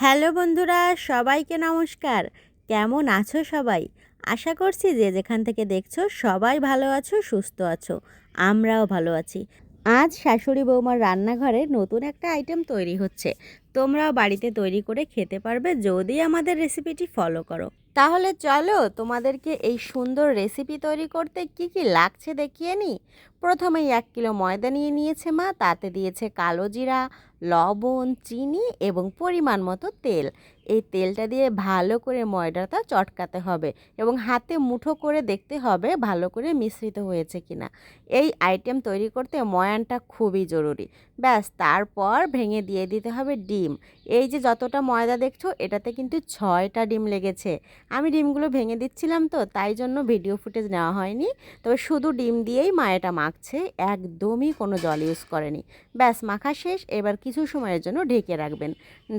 Hello বন্ধুরা, সবাইকে নমস্কার। কেমন আছো সবাই? আশা করছি যে যেখান থেকে দেখছ সবাই ভালো আছো, সুস্থ আছো। আমরাও ভালো আছি। আজ শাশুড়ি বৌমার রান্নাঘরে নতুন একটা আইটেম তৈরি হচ্ছে। তোমরাও বাড়িতে তৈরি করে খেতে পারবে যদি আমাদের রেসিপিটি ফলো করো। তাহলে চলো তোমাদেরকে এই সুন্দর রেসিপি তৈরি করতে কি কি লাগছে দেখিয়ে নিই প্রথমেই এক কিলো ময়দা নিয়ে নিয়েছে মা, তাতে দিয়েছে কালো জিরা, লবণ, চিনি এবং পরিমাণ মতো তেল। এই তেলটা দিয়ে ভালো করে ময়দাটা চটকাতে হবে এবং হাতে মুঠো করে দেখতে হবে ভালো করে মিশ্রিত হয়েছে কিনা। এই আইটেম তৈরি করতে ময়ানটা খুবই জরুরি। ব্যাস, তারপর ভেঙে দিয়ে দিতে হবে ডিম। এই যে যতটা ময়দা দেখছ, এটাতে কিন্তু ছয়টা ডিম লেগেছে। আমি ডিমগুলো ভেঙে দিচ্ছিলাম তো, তাই জন্য ভিডিও ফুটেজ নেওয়া হয়নি। তবে শুধু ডিম দিয়েই মা এটা মাখছে, একদমই কোনো জল ইউজ করেনি। ব্যাস, মাখা শেষ, এবার কিছু সময়ের জন্য ঢেকে রাখবেন।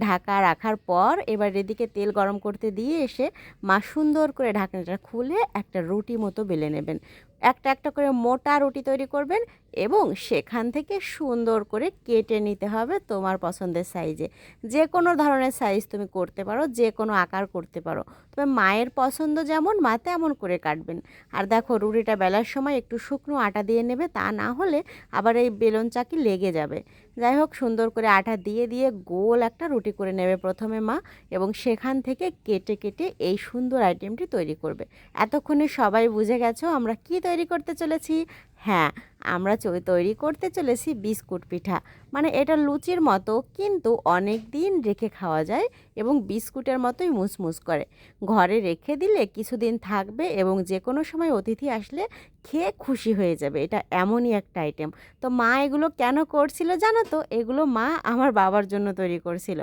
ঢাকা রাখার পর এবার এদিকে তেল গরম করতে দিয়ে এসে মা সুন্দর করে ঢাকনাটা খুলে একটা রুটি মতো বেলে নেবেন। একটা একটা করে মোটা রুটি তৈরি করবেন এবং সেখান থেকে সুন্দর করে কেটে নিতে হবে তোমার পছন্দের সাইজে যে কোনো ধরনের সাইজ তুমি করতে পারো যে কোনো আকার করতে পারো। তবে মায়ের পছন্দ যেমন, মা তেমন করে কাটবেন। আর দেখো, রুটিটা বেলার সময় একটু শুকনো আটা দিয়ে নেবে, তা না হলে আবার এই বেলন চাকি লেগে যাবে। যাই হোক, সুন্দর করে আটা দিয়ে দিয়ে গোল একটা রুটি করে নেবে প্রথমে মা এবং সেখান থেকে কেটে কেটে এই সুন্দর আইটেমটি তৈরি করবে। এতক্ষণে সবাই বুঝে গেছো আমরা কি তৈরি করতে চলেছি? হ্যাঁ আমরা তৈরি করতে চলেছি বিস্কুট পিঠা। মানে এটা লুচির মতো, কিন্তু অনেক দিন রেখে খাওয়া যায় এবং বিস্কুটের মতোই মুসমুস করে। ঘরে রেখে দিলে কিছুদিন থাকবে এবং যে কোনো সময় অতিথি আসলে খেয়ে খুশি হয়ে যাবে। এটা এমনই একটা আইটেম তো মা এগুলো কেন করছিল জানো তো? এগুলো মা আমার বাবার জন্য তৈরি করছিল।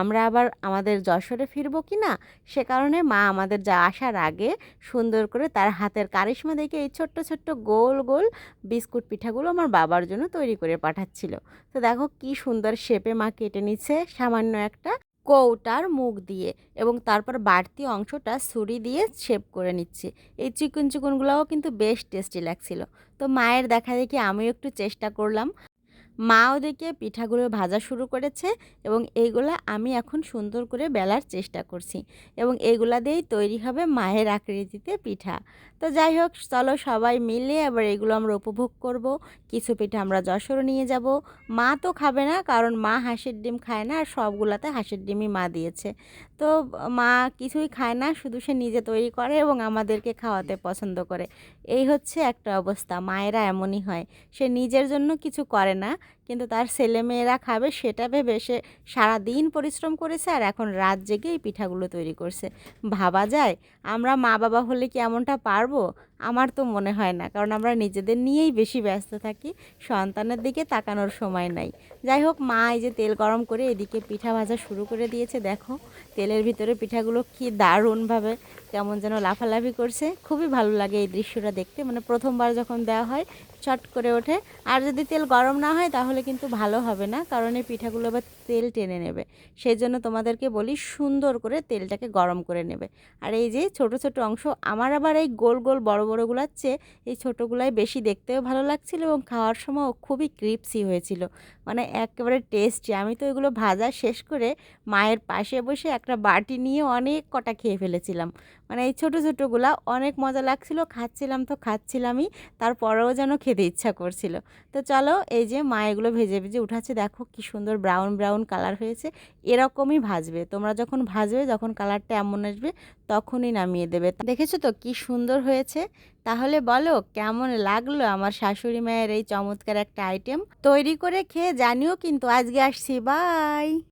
আমরা আবার আমাদের যশোরে ফিরবো কি না? সে কারণে মা আমাদের যা আসার আগে সুন্দর করে তার হাতের কারিশমা দেখে এই ছোট্ট ছোট্ট গোল গোল বিস্কুট পিঠাগুলো আমার বাবার জন্য তৈরি করে পাঠাচ্ছিল। তো দেখো কি সুন্দর শেপে মা কেটে নিচ্ছে, সামান্য একটা কৌটার মুখ দিয়ে এবং তারপর বাড়তি অংশটা ছুরি দিয়ে শেপ করে নিচ্ছে। এই চিকন চিকনগুলোও কিন্তু বেশ টেস্টি লাগছিল। তো মায়ের দেখা দেখি আমিও একটু চেষ্টা করলাম। মা ওদিকে পিঠাগুলো ভাজা শুরু করেছে এবং এইগুলা আমি এখন সুন্দর করে বেলার চেষ্টা করছি এবং এইগুলা দিয়েই তৈরি হবে মায়ের আকৃতিতে পিঠা। তো যাই হোক, চলো সবাই মিলে এবার এগুলো আমরা উপভোগ করব। কিছু পিঠা আমরা যশোর নিয়ে যাব। মা তো খাবে না, কারণ মা হাঁসের ডিম খায় না আর সবগুলাতে হাঁসের ডিমই মা দিয়েছে। তো মা কিছুই খায় না, শুধু সে নিজে তৈরি করে এবং আমাদেরকে খাওয়াতে পছন্দ করে। এই হচ্ছে একটা অবস্থা, মায়েরা এমনই হয়। সে নিজের জন্য কিছু করে না কিন্তু তার ছেলেমেয়েরা খাবে সেটা ভেবে সে সারাদিন পরিশ্রম করেছে আর এখন রাত জেগে এই পিঠাগুলো তৈরি করছে। ভাবা যায়, আমরা মা বাবা হলে কি এমনটা পারব? আমার তো মনে হয় না, কারণ আমরা নিজেদের নিয়েই বেশি ব্যস্ত থাকি, সন্তানের দিকে তাকানোর সময় নাই। যাই হোক, মা এই যে তেল গরম করে এদিকে পিঠা ভাজা শুরু করে দিয়েছে, দেখো তেলের ভিতরে পিঠাগুলো কি দারুণভাবে কেমন যেন লাফালাফি করছে। খুবই ভালো লাগে এই দৃশ্যটা দেখতে মানে প্রথমবার যখন দেওয়া হয় চট করে ওঠে। আর যদি তেল গরম না হয়, তাহলে কিন্তু ভালো হবে না, কারণ এই পিঠাগুলো আবার তেল টেনে নেবে। সেই জন্য তোমাদেরকে বলি, সুন্দর করে তেলটাকে গরম করে নেবে। আর এই যে ছোট ছোট অংশ, আমার আবার এই গোল গোল বড় বড়গুলোর চেয়ে এই ছোটোগুলাই বেশি দেখতেও ভালো লাগছিল এবং খাওয়ার সময় খুবই ক্রিপসি হয়েছিল। মানে একেবারে টেস্টি। আমি তো এগুলো ভাজা শেষ করে মায়ের পাশে বসে একটা বাটি নিয়ে অনেক কটা খেয়ে ফেলেছিলাম। মানে এই ছোটো ছোটোগুলা অনেক মজা লাগছিল, খাচ্ছিলাম তো খাচ্ছিলামই, তারপরেও যেন খেতে ইচ্ছা করছিল। তো চলো এই যে মা এগুলো ভেজে ভেজে উঠাচ্ছে, দেখো কি সুন্দর ব্রাউন ব্রাউন কালার হয়েছে, এরকমই ভাজবে। তোমরা যখন ভাজবে, যখন কালারটা এমন আসবে, তখনই নামিয়ে দেবে। দেখেছ তো কি সুন্দর হয়েছে? তাহলে বলো, কেমন লাগল আমার শাশুড়ি মায়ের এই চমৎকার একটা আইটেম তৈরি করে খেয়ে জানিও কিন্তু, আজকে আসছি বাই